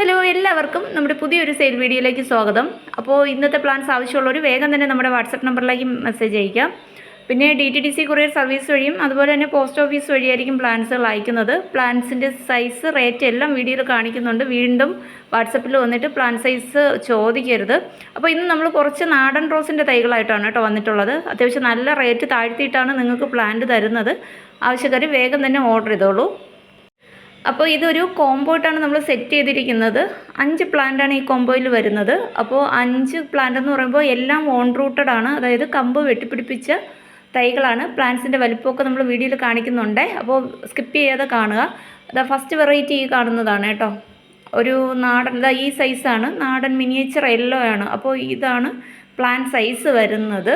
Hello എല്ലാവർക്കും നമ്മുടെ പുതിയൊരു സെയിൽ വീഡിയോയിലേക്ക് സ്വാഗതം. അപ്പോൾ ഇന്നത്തെ പ്ലാൻസ് ആവശ്യമുള്ളവർ വേഗം തന്നെ നമ്മുടെ വാട്സപ്പ് നമ്പറിലേക്ക് മെസ്സേജ് അയക്കാം പിന്നെ D T D C courier service വഴിയും അതുപോലെ തന്നെ പോസ്റ്റ് ഓഫീസ് വഴിയായിരിക്കും പ്ലാൻസുകൾ അയക്കുന്നത്. പ്ലാൻസിന്റെ സൈസ് റേറ്റ് എല്ലാം വീഡിയോയിൽ കാണിക്കുന്നുണ്ട്. വീണ്ടും വാട്സപ്പിൽ വന്നിട്ട് പ്ലാൻ സൈസ് ചോദിക്കരുത്. അപ്പോൾ ഇന്ന് നമ്മൾ കുറച്ച് നാടൻ റോസിന്റെ തൈകളായിട്ടാണ് കേട്ടോ വന്നിട്ടുള്ളത്. അത്യാവശ്യം നല്ല റേറ്റ് താഴ്ത്തിയിട്ടാണ് നിങ്ങൾക്ക് പ്ലാന്റ് തരുന്നത്. ആവശ്യക്കാർ വേഗം തന്നെ ഓർഡർ ചെയ്തോളൂ. അപ്പോൾ ഇതൊരു കോമ്പോയിട്ടാണ് നമ്മൾ സെറ്റ് ചെയ്തിരിക്കുന്നത്. അഞ്ച് പ്ലാന്റാണ് ഈ കോമ്പോയിൽ വരുന്നത്. അപ്പോൾ അഞ്ച് പ്ലാന്റ് എന്ന് പറയുമ്പോൾ എല്ലാം ഓൺ റൂട്ടഡ് ആണ്. അതായത് കമ്പ് വെട്ടിപ്പിടിപ്പിച്ച തൈകളാണ്. പ്ലാന്റ്സിന്റെ വലിപ്പമൊക്കെ നമ്മൾ വീഡിയോയിൽ കാണിക്കുന്നുണ്ട്. അപ്പോൾ സ്കിപ്പ് ചെയ്യാതെ കാണുക. അതാ ഫസ്റ്റ് വെറൈറ്റി ഈ കാണുന്നതാണ് കേട്ടോ. ഒരു നാടൻ ഇതാ ഈ സൈസാണ് നാടൻ മിനിയേച്ചർ യെല്ലോ ആണ്. അപ്പോൾ ഇതാണ് പ്ലാന്റ് സൈസ് വരുന്നത്.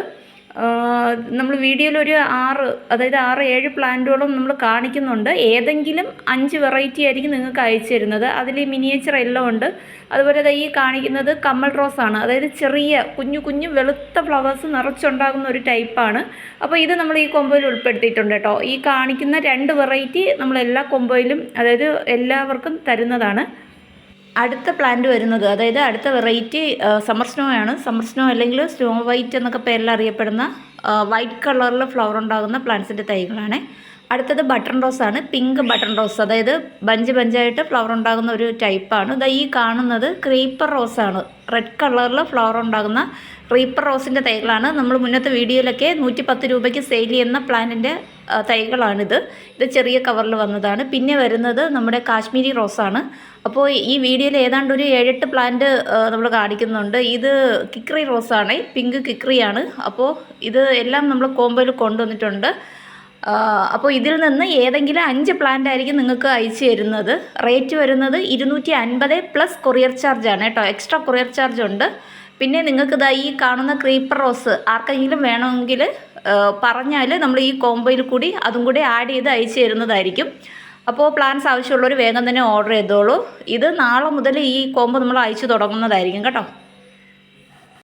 നമ്മൾ വീഡിയോയിൽ ഒരു ആറ് അതായത് ആറ് ഏഴ് പ്ലാന്റുകളും നമ്മൾ കാണിക്കുന്നുണ്ട്. ഏതെങ്കിലും അഞ്ച് വെറൈറ്റി ആയിരിക്കും നിങ്ങൾക്ക് അയച്ചു തരുന്നത്. അതിൽ മിനിയേച്ചർ എല്ലാം ഉണ്ട്. അതുപോലെ തന്നെ ഈ കാണിക്കുന്നത് കമ്മൽ ആണ്. അതായത് ചെറിയ കുഞ്ഞു കുഞ്ഞു വെളുത്ത ഫ്ലവേഴ്സ് നിറച്ചുണ്ടാകുന്ന ഒരു ടൈപ്പാണ് അപ്പോൾ ഇത് നമ്മൾ ഈ കൊമ്പോയിൽ ഉൾപ്പെടുത്തിയിട്ടുണ്ട് കേട്ടോ. ഈ കാണിക്കുന്ന രണ്ട് വെറൈറ്റി നമ്മൾ എല്ലാ കൊമ്പോയിലും അതായത് എല്ലാവർക്കും തരുന്നതാണ്. അടുത്ത പ്ലാന്റ് വരുന്നത് അതായത് അടുത്ത വെറൈറ്റി സമ്മർ സ്നോ ആണ്. സമ്മർ സ്നോ അല്ലെങ്കിൽ സ്നോ വൈറ്റ് എന്നൊക്കെ പേരിൽ അറിയപ്പെടുന്ന വൈറ്റ് കളറിൽ ഫ്ലവർ ഉണ്ടാകുന്ന പ്ലാന്റ്സിന്റെ തൈകളാണ്. അടുത്തത് ബട്ടൺ റോസ് ആണ്. പിങ്ക് ബട്ടൺ റോസ് അതായത് ബഞ്ച് ബഞ്ചായിട്ട് ഫ്ലവർ ഉണ്ടാകുന്ന ഒരു ടൈപ്പാണ് ഇതാ ഈ കാണുന്നത് ക്രീപ്പർ റോസ് ആണ്. റെഡ് കളറിൽ ഫ്ലവർ ഉണ്ടാകുന്ന ക്രീപ്പർ റോസിന്റെ തൈകളാണ്. നമ്മൾ മുന്നത്തെ വീഡിയോയിലൊക്കെ നൂറ്റി പത്ത് രൂപയ്ക്ക് സെയിൽ ചെയ്യുന്ന പ്ലാന്റിന്റെ തൈകളാണിത്. ഇത് ചെറിയ കവറിൽ വന്നതാണ്. പിന്നെ വരുന്നത് നമ്മുടെ കാശ്മീരി റോസാണ്. അപ്പോൾ ഈ വീഡിയോയിൽ ഏതാണ്ട് ഒരു ഏഴെട്ട് പ്ലാന്റ് നമ്മൾ കാണിക്കുന്നുണ്ട്. ഇത് കിക്രി റോസാണ്. പിങ്ക് കിക്രിയാണ്. അപ്പോൾ ഇത് എല്ലാം നമ്മൾ കോമ്പോയിൽ കൊണ്ടുവന്നിട്ടുണ്ട്. അപ്പോൾ ഇതിൽ നിന്ന് ഏതെങ്കിലും അഞ്ച് പ്ലാന്റ് ആയിരിക്കും നിങ്ങൾക്ക് അയച്ചു തരുന്നത്. റേറ്റ് വരുന്നത് ഇരുന്നൂറ്റി അൻപത് പ്ലസ് കൊറിയർ ചാർജാണ് കേട്ടോ. എക്സ്ട്രാ കൊറിയർ ചാർജ് ഉണ്ട്. പിന്നെ നിങ്ങൾക്ക് ഇതാ ഈ കാണുന്ന ക്രീപ്പർ റോസ് ആർക്കെങ്കിലും വേണമെങ്കിൽ പറഞ്ഞാൽ നമ്മൾ ഈ കോമ്പോയിൽ കൂടി അതും കൂടി ആഡ് ചെയ്ത് അയച്ചു തരുന്നതായിരിക്കും. അപ്പോൾ പ്ലാൻസ് ആവശ്യമുള്ളവർ വേഗം തന്നെ ഓർഡർ ചെയ്തോളൂ. ഇത് നാളെ മുതൽ ഈ കോമ്പോ നമ്മൾ അയച്ചു തുടങ്ങുന്നതായിരിക്കും കേട്ടോ.